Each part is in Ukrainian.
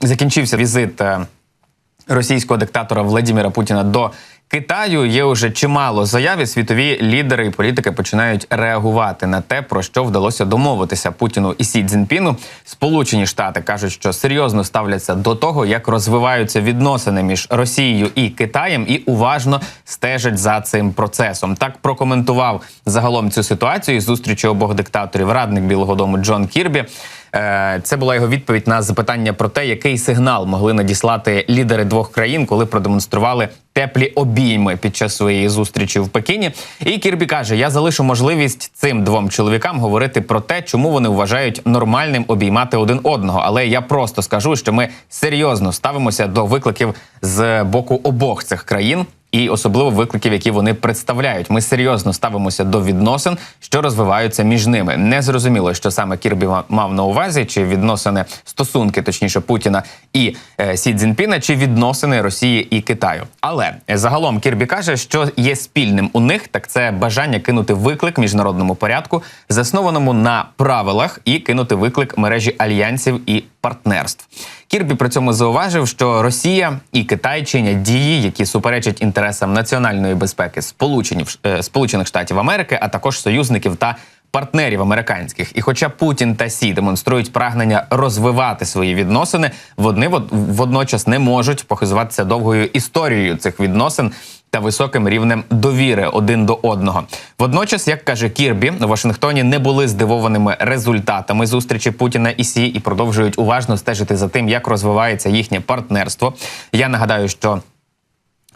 закінчився візит е, російського диктатора Владимира Путіна до Китаю. Є уже чимало заяв. Світові лідери і політики починають реагувати на те, про що вдалося домовитися Путіну і Сі Цзіньпіну. Сполучені Штати кажуть, що серйозно ставляться до того, як розвиваються відносини між Росією і Китаєм, і уважно стежать за цим процесом. Так прокоментував загалом цю ситуацію зустрічі обох диктаторів радник Білого Дому Джон Кірбі. Е, Це була його відповідь на запитання про те, який сигнал могли надіслати лідери двох країн, коли продемонстрували теплі обійми під час своєї зустрічі в Пекіні. І Кірбі каже: Я залишу можливість цим двом чоловікам говорити про те, чому вони вважають нормальним обіймати один одного. Але я просто скажу, що ми серйозно ставимося до викликів з боку обох цих країн і особливо викликів, які вони представляють. Ми серйозно ставимося до відносин, що розвиваються між ними. Не зрозуміло, що саме Кірбі ма- мав на увазі, чи відносини стосунки, точніше Путіна і е, Сі Цзіньпіна, чи відносини Росії і Китаю. Але е, загалом Кірбі каже, що є спільним у них, так це бажання кинути виклик міжнародному порядку, заснованому на правилах, і кинути виклик мережі альянсів і партнерств. Кірбі при цьому зауважив, що Росія і Китай чинять дії, які суперечать інтересам національної безпеки Сполучених, е, Сполучених Штатів Америки, а також союзників та партнерів американських. І хоча Путін та Сі демонструють прагнення розвивати свої відносини, вони водночас не можуть похизуватися довгою історією цих відносин. Та високим рівнем довіри один до одного. Водночас, як каже Кірбі, у Вашингтоні не були здивованими результатами зустрічі Путіна і Сі і продовжують уважно стежити за тим, як розвивається їхнє партнерство. Я нагадаю, що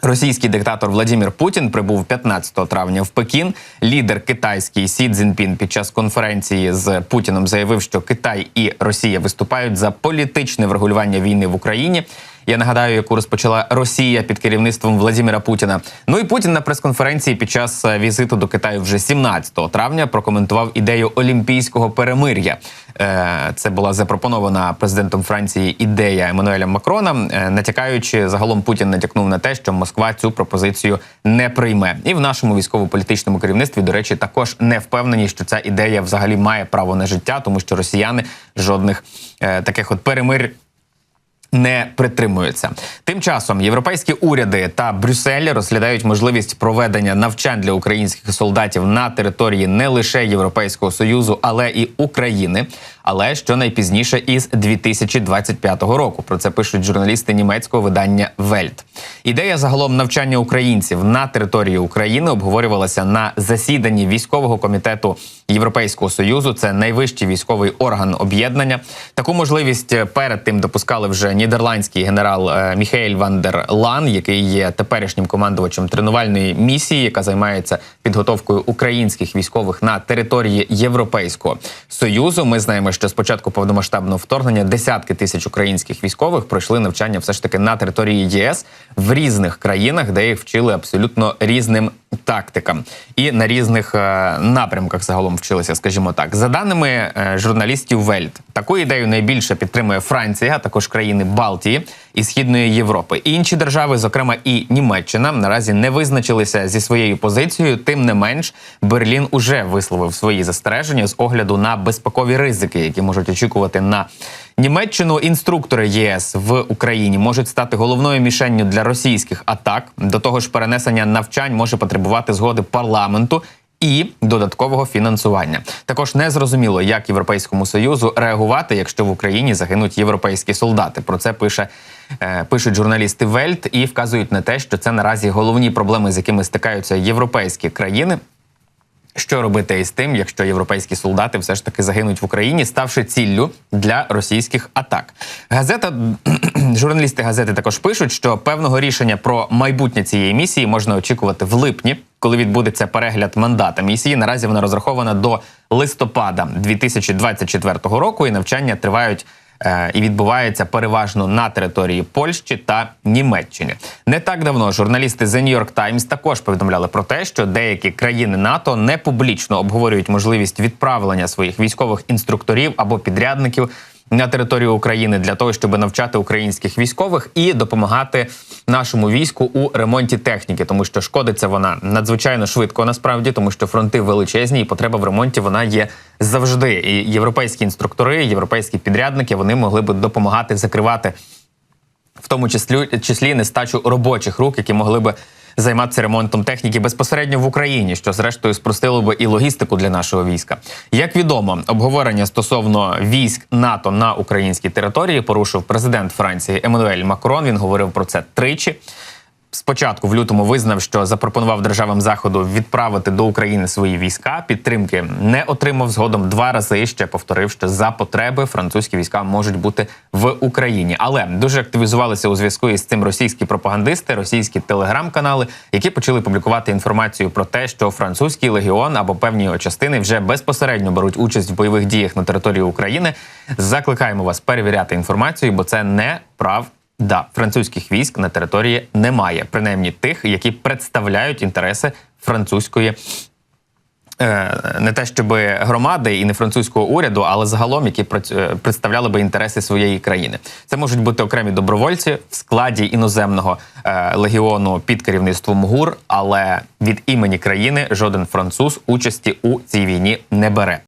Російський диктатор Владимир Путін прибув 15 травня в Пекін. Лідер китайський Сі Цзіньпін під час конференції з Путіном заявив, що Китай і Росія виступають за політичне врегулювання війни в Україні. Я нагадаю, яку розпочала Росія під керівництвом Владимира Путіна. Ну і Путін на прес-конференції під час е, візиту до Китаю вже 17 травня прокоментував ідею олімпійського перемир'я. Е, Це була запропонована президентом Франції ідея Еммануеля Макрона, Е, натякаючи загалом Путін натякнув на те, що Москва цю пропозицію не прийме. І в нашому військово-політичному керівництві, до речі, також не впевнені, що ця ідея взагалі має право на життя, тому що росіяни жодних таких от перемир не притримуються. Тим часом європейські уряди та Брюссель розглядають можливість проведення навчань для українських солдатів на території не лише Європейського союзу, але і України. Але що найпізніше із 2025 року. Про це пишуть журналісти німецького видання Вельт. Ідея загалом навчання українців на території України обговорювалася на засіданні військового комітету Європейського союзу. Це найвищий військовий орган об'єднання. Таку можливість е, перед тим допускали вже нідерландський генерал е, Міхаель Ван дер Лан, який є теперішнім командувачем тренувальної місії, яка займається підготовкою українських військових на території Європейського союзу. Ми знаємо, що з початку повномасштабного вторгнення десятки тисяч українських військових пройшли навчання все ж таки на території ЄС в різних країнах, де їх вчили абсолютно різним тактикам і на різних е, напрямках загалом вчилися, скажімо так. За даними е, журналістів Вельт, таку ідею найбільше підтримує Франція, а також країни Балтії і Східної Європи. Інші держави, зокрема і Німеччина, наразі не визначилися зі своєю позицією. Тим не менш, Берлін уже висловив свої застереження з огляду на безпекові ризики, які можуть очікувати на Німеччину. Інструктори ЄС в Україні можуть стати головною мішенню для російських атак. До того ж, перенесення навчань може потребувати згоди парламенту. І додаткового фінансування також не зрозуміло, як європейському союзу реагувати, якщо в Україні загинуть європейські солдати. Про це пише пишуть журналісти Вельт і вказують на те, що це наразі головні проблеми, з якими стикаються європейські країни. Що робити із тим, якщо європейські солдати все ж таки загинуть в Україні, ставши ціллю для російських атак? Газета журналісти газети також пишуть, що певного рішення про майбутнє цієї місії можна очікувати в липні, коли відбудеться перегляд мандата місії. Наразі вона розрахована до листопада 2024 року, і навчання тривають. Е, І відбувається переважно на території Польщі та Німеччини. Не так давно журналісти The New York Times також повідомляли про те, що деякі країни НАТО не публічно обговорюють можливість відправлення своїх військових інструкторів або підрядників на територію України для того, щоб навчати українських військових і допомагати нашому війську у ремонті техніки, тому що шкодиться вона надзвичайно швидко, насправді, тому що фронти величезні, і потреба в ремонті вона є завжди. І європейські інструктори, європейські підрядники вони могли би допомагати закривати в тому числі, числі нестачу робочих рук, які могли би займатися ремонтом техніки безпосередньо в Україні, що зрештою спростило би і логістику для нашого війська. Як відомо, обговорення стосовно військ НАТО на українській території порушив президент Франції Еммануель Макрон. Він говорив про це тричі. Спочатку в лютому визнав, що запропонував державам заходу відправити до України свої війська. Підтримки не отримав згодом два рази. Ще повторив, що за потреби французькі війська можуть бути в Україні, але дуже активізувалися у зв'язку із цим російські пропагандисти, російські телеграм-канали, які почали публікувати інформацію про те, що французький легіон або певні його частини вже безпосередньо беруть участь в бойових діях на території України. Закликаємо вас перевіряти інформацію, бо це не прав. Да, французьких військ на території немає, принаймні тих, які представляють інтереси французької. е, Не те, щоб громади і не французького уряду, але загалом, які е, представляли би інтереси своєї країни. Це можуть бути окремі добровольці в складі іноземного е, легіону під керівництвом ГУР, але від імені країни жоден француз участі у цій війні не бере.